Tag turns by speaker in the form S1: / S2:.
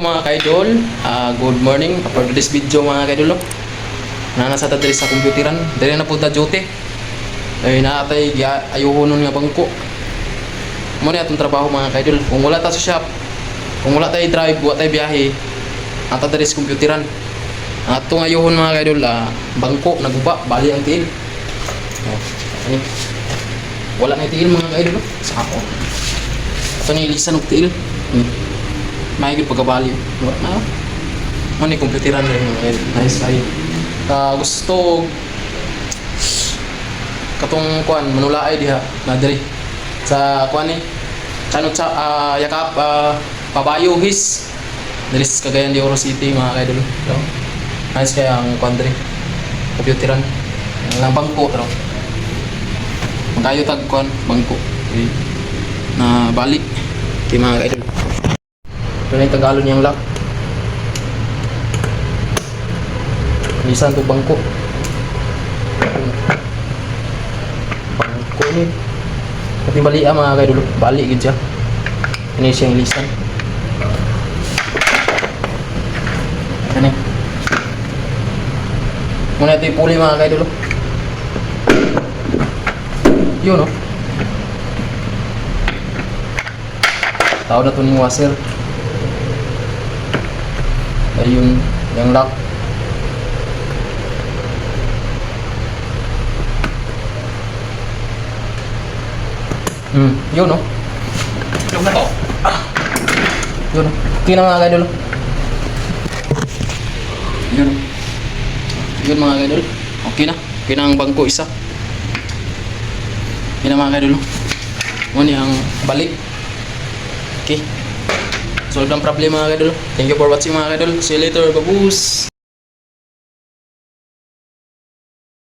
S1: mga kaidol, ah, good morning. For this video mga kaidol, na nasa ta diri sa computeran, diri na punta duty. Ay naatay giya ayuhon nga bangko. Mo atong trabaho mga kaidol. Kung wala ta sa shop, kung wala tay drive, wala tay biyahe, ata diri sa computeran. Ang atong ayuhon mga kaidol, ah, bangko naguba, bali ang tiil. Oh. Wala na tiil mga kaidol. oh. Sa ako. Ito ni lisan og tiil. Hmm may gud pagkabali. Wala na mo ni komputiran rin mga yun. nice ay ka gusto katong kuan manulaay diha na diri sa kuan ni kanot sa ah, yakap ah, pabayo his. Diri sa Cagayan de Oro City mga kaidol. So, nice kaya ang kuan diri komputiran lang bangko pero magayo tag kuan bangko. Okay. na balik kay mga kaidol ito na yung Tagalog niyang lock. Lisan to bangko. Bangko ni. Pati bali ah mga kaidol. Bali gid siya. Ini siya yung lisan. Ano eh. Muna ito yung puli mga kaidol. Yun no. Tao na to ning washer ayun yung lock. Hmm yun no?
S2: Yung na
S1: yun no? Na mga idol yun. Yun mga idol okay na. Okay na ang bangko isa. Yun na mga idol ngunit ang balik. Okay solve ang problema mga idol thank you for watching mga idol see you later. Babush